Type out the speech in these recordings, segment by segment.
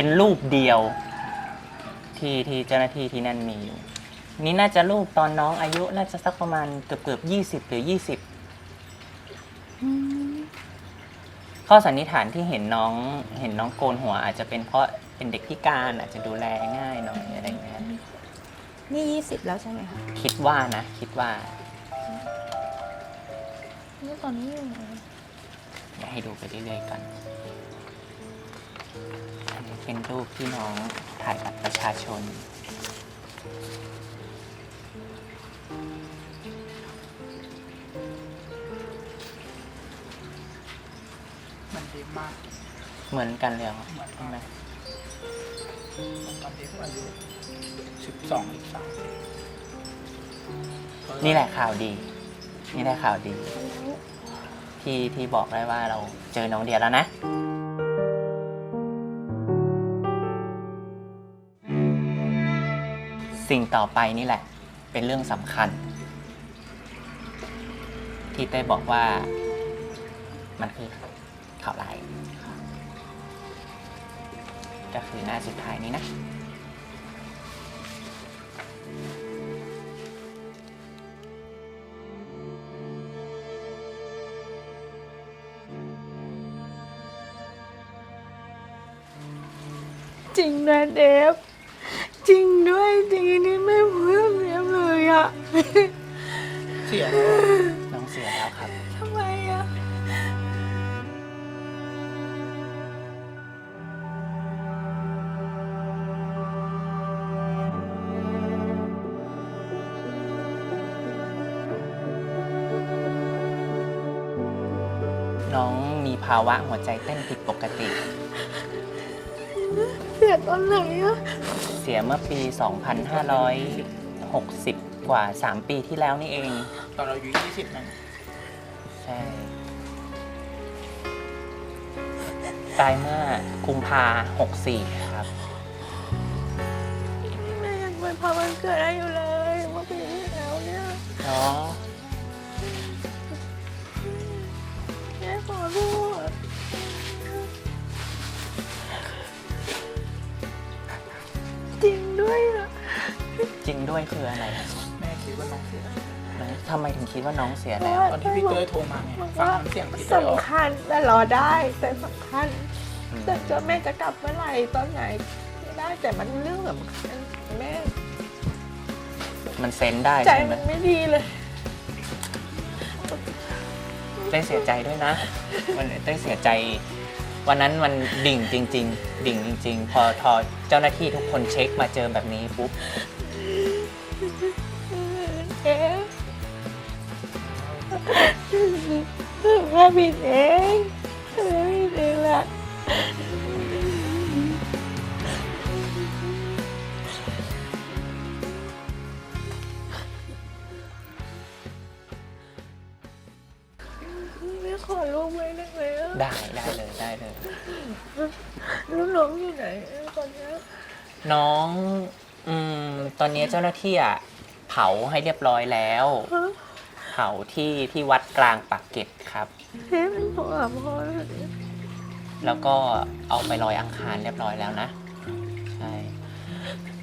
เป็นรูปเดียวที่ที่เจ้าหน้าที่ที่นั่นมีอยู่นี่น่าจะรูปตอนน้องอายุน่าจะสักประมาณเกือบเกือบยี่สิบหรือยี่สิบข้อสันนิษฐานที่เห็นน้องเห็นน้องโกนหัว อาจจะเป็นเพราะเป็นเด็กพิการอาจจะดูแลง่ายหน่อยอะไรอย่างเงี้ยนี่ยี่สิบแล้วใช่ไหมคะคิดว่านะ คิดว่านี่ตอนนี้อยู่ไหนเดี๋ยวให้ดูไปเรื่อยๆกันอันนี้ เป็นรูปที่น้องถ่ายบัตรประชาชน มันดีมากเหมือนกันเลยเหรอใช่ไหมตอนนี้อายุสิบสองสิบสามนี่แหละข่าวดี นี่แหละข่าวดี ที่ที่บอกได้ว่าเราเจอน้องเดียแล้วนะ สิ่งต่อไปนี่แหละ เป็นเรื่องสำคัญ ที่เต้บอกว่ามันคือข่าวร้ายก็คือหน้าสุดท้ายนี้นะจริงนะเดฟ จริงด้วยจริงนี่ไม่พูดเดฟเลยอะเสียแล้วอะน้องเสียแล้วครับ ทำไมอะน้องมีภาวะหัวใจเต้นผิดปกติ เสียตอนไหนอะเสียเมื่อปี 2560 กว่า 3 ปีที่แล้วนี่เอง ตอนเราอายุยี่สิบนั่นใช่ ตายเมื่อกุมภา64 ครับ แม่ยังไปพาวันเกิดได้อยู่เลยเมื่อปีที่แล้วเนี่ย เนาะ ด้วยอะจริงด้วยคืออะไรแม่คิดว่าน้องเสียน้องทำไมถึงคิดว่าน้องเสียแล้วตอนที่พี่เต้ยโทรมาไงมันฟังว่าน้ำเสียงพี่เต้ยออกสำคัญแต่รอได้แต่สำคัญอืมแต่จะแม่จะกลับเมื่อไหร่ตอนไหนไม่ได้แต่มันเรื่องสำคัญแม่มันเซนได้ใจใช่ไหมมันไม่ดีเลยเต้ยเสียใจด้วยนะ มันเต้ยเสียใจ วันนั้นมันดิ่งจริง ๆ ดิ่งจริง ๆ พอทอเจ้าหน้าที่ทุกคนเช็คมาเจอแบบนี้ปุ๊บเอ๊ะแม่ผิดเองแม่ผิดเองละ แม่ขอลูกไว้ได้ไหมอะได้ได้เลยได้เลยแล้วน้องอยู่ไหนตอนเนี้ยน้อง อืม ตอนนี้เจ้าหน้าที่อะเผาให้เรียบร้อยแล้ว ฮะเผาที่ที่วัดกลางปากเกร็ดครับ เฮ้เป็นพ่อพ่อแล้วก็เอาไปลอยอังคารเรียบร้อยแล้วนะใช่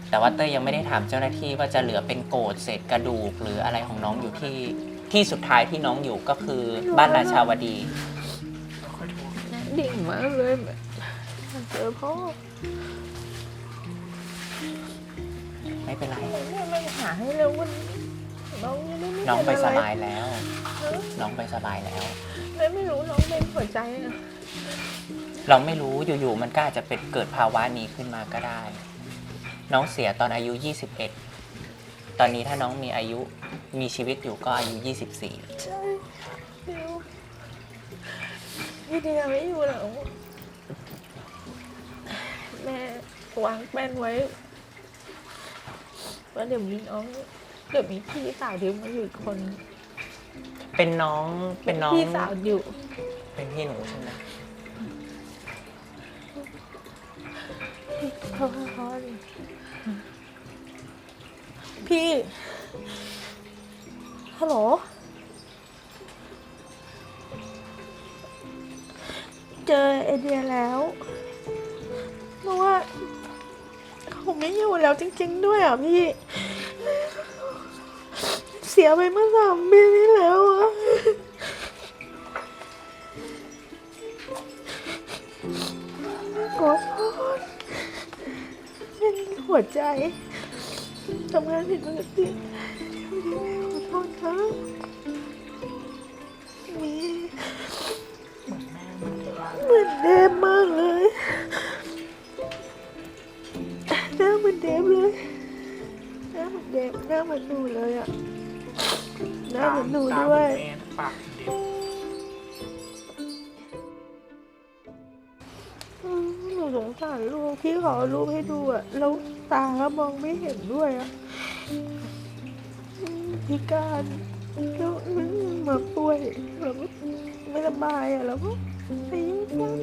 แต่ว่าเต้ยยังไม่ได้ถามเจ้าหน้าที่ว่าจะเหลือเป็นโกดเศษกระดูกหรืออะไรของน้องอยู่ที่ ที่สุดท้ายที่น้องอยู่ก็คือบ้านราชาวดีค่อยโทรดิ่งมากเลยแบบเจอพ่อไม่เป็นไรแม่ไม่หาให้เร็ววันนี้น้องยังไม่มีน้องไปะรสบายแล้ว น้องไปสบายแล้ว แม่ไม่รู้น้องเป็นหัวใจอะเราไม่รู้อยู่ๆมันก็อาจจะเป็นเกิดภาวะนี้ขึ้นมาก็ได้ น้องเสียตอนอายุ 21 ตอนนี้ถ้าน้องมีอายุ มีชีวิตอยู่ก็อายุ 24 ใช่เร็วพี่เดียไม่อยู่แล้ว แม่วางแป้นไว้ว่าเดี๋ยวมีน้องเดี๋ยวมีพี่สาวเดี๋ยวมาอยู่อีกคนเป็นน้องเป็นน้อง พี่สาวอยู่เป็นพี่หนูใช่ไหมพ่อพ่อดิพี่ ฮัลโหล เจอไอเดียแล้วหนูราะว่าเขาไม่อยู่แล้วจริง ๆ ด้วยอะพี่ เสียไปเมื่อสามปีที่แล้วอะขอโทษเป็นหัวใจทำงานผิดปกติขอโทษนะมีเหมือนแม่เหมือนเดิมมากเลยหน้าเหมือนเดมเลยหน้าเหมือนเดมหน้าเหมือนหนูเลยอะหน้าเหมือนหนูด้วยหมือนแม่ปากเหมือนเดิมอืมหนูสงสารลูกพี่ขอรูปให้ดูอะแล้วตาก็มองไม่เห็นด้วยอะ พิการแล้วมันมาป่วยแล้วก็ไม่สบายอะแล้วก็อายุสั้น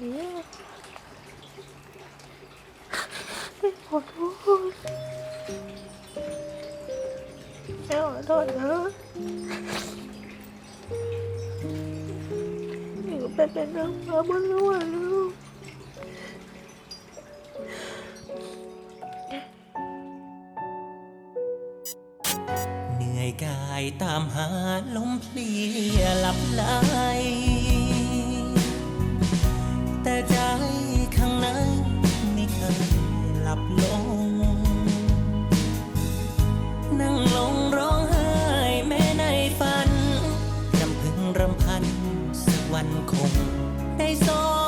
เนี่ยขอโทษขอโทษนะ ไปเป็นนางฟ้าบนสวรรค์ลูกเหนื่อยกายตามหาลมเพลียหลับไหลแต่ใจข้างในไม่เคยหลับลง วันคงได้สอง